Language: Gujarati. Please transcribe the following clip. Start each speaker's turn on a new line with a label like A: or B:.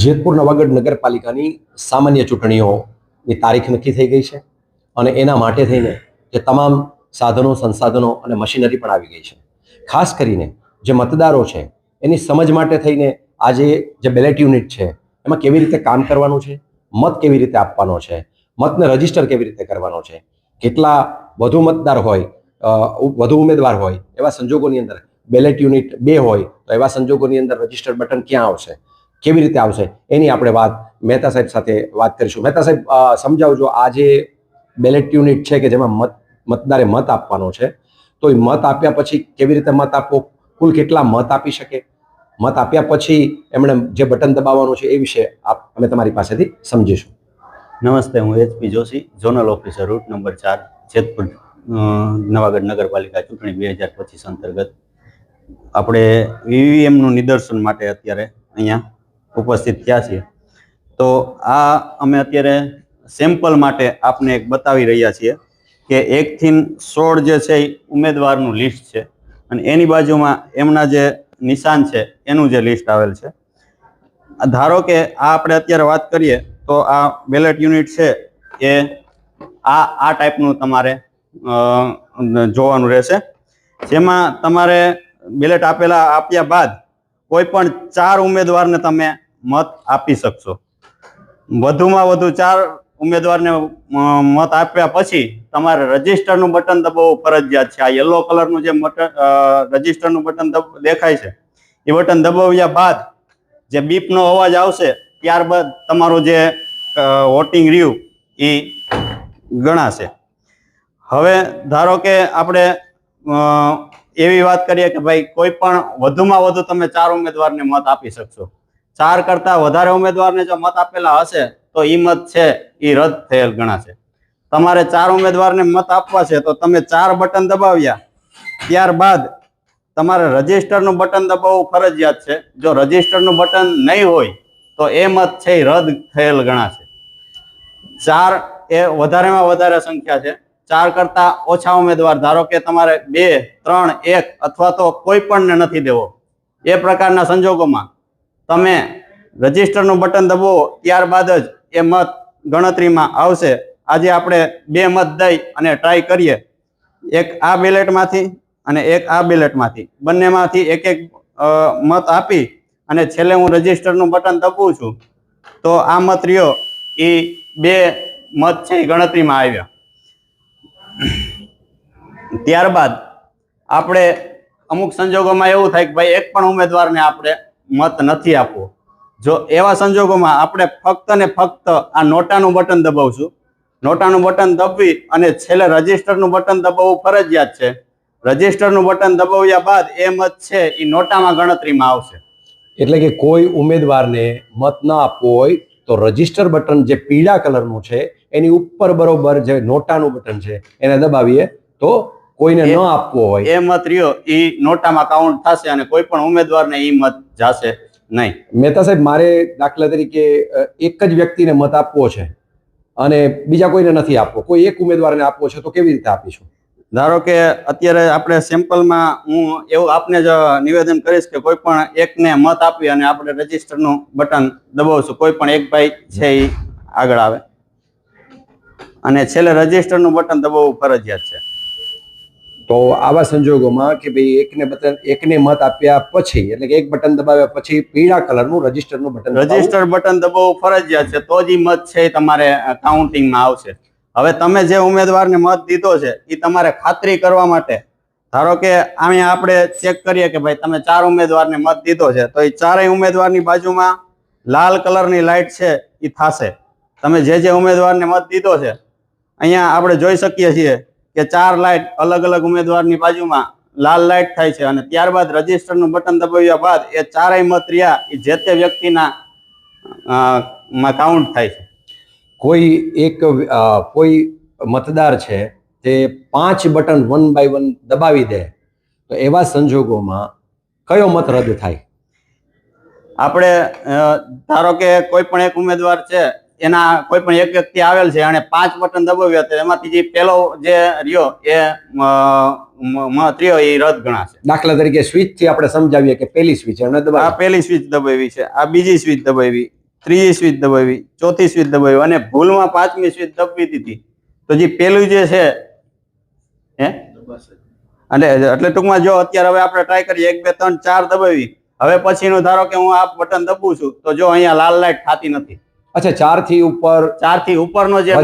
A: જેતપુર નવાગઢ નગરપાલિકાની સામાન્ય ચૂંટણીઓની તારીખ નક્કી થઈ ગઈ છે અને એના માટે થઈને જે તમામ સાધનો, સંસાધનો અને મશીનરી પણ આવી ગઈ છે. ખાસ કરીને જે મતદારો છે, એની સમજ માટે થઈને આજે જે બેલેટ યુનિટ છે, એમાં કેવી રીતે કામ કરવાનું છે, મત કેવી રીતે આપવાનો છે, મતને રજિસ્ટર કેવી રીતે કરવાનો છે, કેટલા વધુ મતદાર હોય વધુ ઉમેદવાર હોય, એવા સંજોગોની અંદર બેલેટ યુનિટ બે હોય, તો એવા સંજોગોની અંદર રજિસ્ટર બટન ક્યાં આવશે? કેવી રીતે આવશે? એની આપણે વાત મહેતા સાહેબ સાથે વાત કરીશું. મહેતા સાહેબ સમજાવજો, આ જે બેલેટ યુનિટ છે કે જેમાં મત, મતદારે મત આપવાનો છે, તો એ મત આપ્યા પછી કેવી રીતે મત આપવો? કુલ કેટલા મત આપી શકે? મત આપ્યા પછી એમણે જે બટન દબાવવાનું છે એ વિશે આપ, અમે તમારી પાસેથી સમજીશું.
B: નમસ્તે, હું HP Joshi, zonal officer, route number ચાર, જેતપુર નવાગઢ નગરપાલિકા ચૂંટણી બે હજાર પચીસ અંતર્ગત. આપણે ઈવીએમનું નિદર્શન માટે અત્યારે અહીંયા ઉપસ્થિત થયા છીએ. તો આ અમે અત્યારે સેમ્પલ માટે આપને એક બતાવી રહ્યા છીએ કે એકથી સોળ જે છે એ ઉમેદવારનું લિસ્ટ છે. અને એની બાજુમાં એમના જે નિશાન છે, એનું જે લિસ્ટ આવેલ છે. ધારો કે આ આપણે અત્યારે વાત કરીએ, તો આ બેલેટ યુનિટ છે એ આ આ ટાઈપનું તમારે જોવાનું રહેશે. જેમાં તમારે બેલેટ આપેલા આપ્યા બાદ કોઈ પણ ચાર ઉમેદવારને તમે મત આપી શકશો. વધુમાં વધુ ચાર ઉમેદવારને મત આપ્યા પછી તમારે રજીસ્ટરનું બટન દબાવવું ફરજિયાત છે. આ યલો કલરનું જે મટન રજીસ્ટરનું બટન દેખાય છે. એ બટન દબાવ્યા બાદ જે બીપનો અવાજ આવશે, ત્યારબાદ તમારું જે વોટિંગ રહ્યું એ ગણાશે. હવે ધારો કે આપણે એવી વાત કરીએ કે ભાઈ કોઈ પણ વધુમાં વધુ તમે ચાર ઉમેદવારને મત આપી શકશો. ચાર કરતા વધારે ઉમેદવારને જો મત આપેલા હશે, તો એ મત છે એ રદ થયેલ ગણાશે. તમારે ચાર ઉમેદવારને મત આપવા છે, તો તમે ચાર બટન દબાવ્યા. ત્યારબાદ તમારે રજીસ્ટરનું બટન દબાવવું ફરજિયાત છે. જો રજીસ્ટરનું બટન નહીં હોય, તો એ મત છે એ રદ થયેલ ગણાશે. ચાર એ વધારેમાં વધારે સંખ્યા છે. ચાર કરતા ઓછા ઉમેદવાર, ધારો કે તમારે બે, ત્રણ, એક અથવા તો કોઈ પણને નથી દેવો. એ પ્રકારના સંજોગોમાં તમે રજીસ્ટરનું બટન દબો ત્યારબાદ જ એ મત ગણતરીમાં આવશે. આજે આપણે બે મત દઈ અને ટ્રાય કરીએ. એક આ બેલેટમાંથી અને એક આ બેલેટમાંથી બંનેમાંથી એક એક મત આપી અને છેલ્લે હું રજીસ્ટરનું બટન દબું છું. તો આ મત રહ્યો. એ બે મત છે એ ગણતરીમાં આવ્યા. ત્યારબાદ આપણે અમુક સંજોગોમાં એવું થાય કે ભાઈ એક પણ ઉમેદવારને આપણે મત નથી આપવો. જો એવા સંજોગોમાં આપણે ફક્ત ને ફક્ત આ નોટાનું બટન દબાવશું. નોટાનું બટન દબાવી અને છેલ્લે રજીસ્ટરનું બટન દબાવવું ફરજિયાત છે. રજીસ્ટરનું બટન દબાવ્યા બાદ એ મત છે એ નોટામાં ગણતરીમાં આવશે.
A: એટલે કે કોઈ ઉમેદવારને મત ન આપવો હોય તો રજિસ્ટર બટન જે પીળા કલરનું છે, એની ઉપર બરોબર જે નોટાનું બટન છે, એને દબાવીએ તો કોઈને ન આપવો હોય.
B: એ મત રહ્યો. એ નોટામાં કાઉન્ટ થશે અને કોઈ પણ ઉમેદવારને એ મત જાશે નહીં.
A: મહેતા સાહેબ મારે દાખલા તરીકે એક જ વ્યક્તિને મત આપવો છે અને બીજા કોઈને નથી આપવો. કોઈ એક ઉમેદવારને આપવો છે તો કેવી રીતે આપીશું?
B: ધારો કે અત્યારે આપણે સેમ્પલમાં હું એવું આપને જ નિવેદન કરીશ કે કોઈ પણ એકને મત આપી અને આપણે રજીસ્ટરનું બટન દબાવશું. કોઈ પણ એક ભાઈ છે એ આગળ આવે. અને છેલ્લે રજીસ્ટરનું બટન દબાવવું ફરજિયાત છે.
A: તો આવા સંજોગોમાં કે ભાઈ એકને બટન એકને મત આપ્યા પછી, એટલે કે એક બટન દબાવ્યા પછી પીળા કલરનું રજીસ્ટરનું બટન.
B: રજિસ્ટર બટન દબાવવું ફરજિયાત છે, તો જ મત છે એ તમારે કાઉન્ટિંગમાં આવશે. હવે તમે જે ઉમેદવારને મત દીધો છે એ તમારે ખાતરી કરવા માટે. ધારો કે અહીંયા આપણે ચેક કરીએ કે ભાઈ તમે ચાર ઉમેદવારને મત દીધો છે, તો એ ચારેય ઉમેદવારની બાજુમાં લાલ કલરની લાઇટ છે એ થશે. તમે જે જે ઉમેદવારને મત દીધો છે, અહીંયા આપણે જોઈ શકીએ છીએ કે ચાર લાઇટ અલગ અલગ ઉમેદવારની બાજુમાં લાલ લાઇટ થાય છે અને ત્યારબાદ રજીસ્ટરનું બટન દબાવ્યા બાદ એ ચારેય મત રહ્યા એ જે તે વ્યક્તિના માં કાઉન્ટ થાય છે.
A: કોઈ એક કોઈ મતદાર છે તે પાંચ બટન વન બાય વન દબાવી દે તો એવા સંજોગોમાં કયો મત રદ થાય?
B: આપણે ધારો કે કોઈ પણ એક ઉમેદવાર છે એના કોઈ પણ એક વ્યક્તિ આવેલ છે અને પાંચ બટન દબાવ્યા તો એમાંથી જે પેલો જે રહ્યો એ અ, મ- મત એ રદ ગણાશે.
A: દાખલા તરીકે સ્વિચથી આપણે સમજાવીએ કે પેલી સ્વિચ દબાવી.
B: પેલી સ્વિચ દબાવી છે આ બીજી સ્વિચ દબાવી ત્રીજી સ્વિચ દબાવી ચોથી સ્વિચ દબાવી અને ભૂલમાં પાંચમી સ્વિચ દબવી દીધી. તો જે પેલું જે છે હે? અને એટલે ટૂંકમાં જો અત્યારે હવે આપણે ટ્રાય કરીએ એક બે ત્રણ ચાર દબાવી. હવે પછીનું ધારો કે હું આ બટન દબું છું તો જો અહીંયા લાલ લાઈટ થતી નથી.
A: અચ્છા ચારથી ઉપર
B: ચારથી ઉપરનો જે.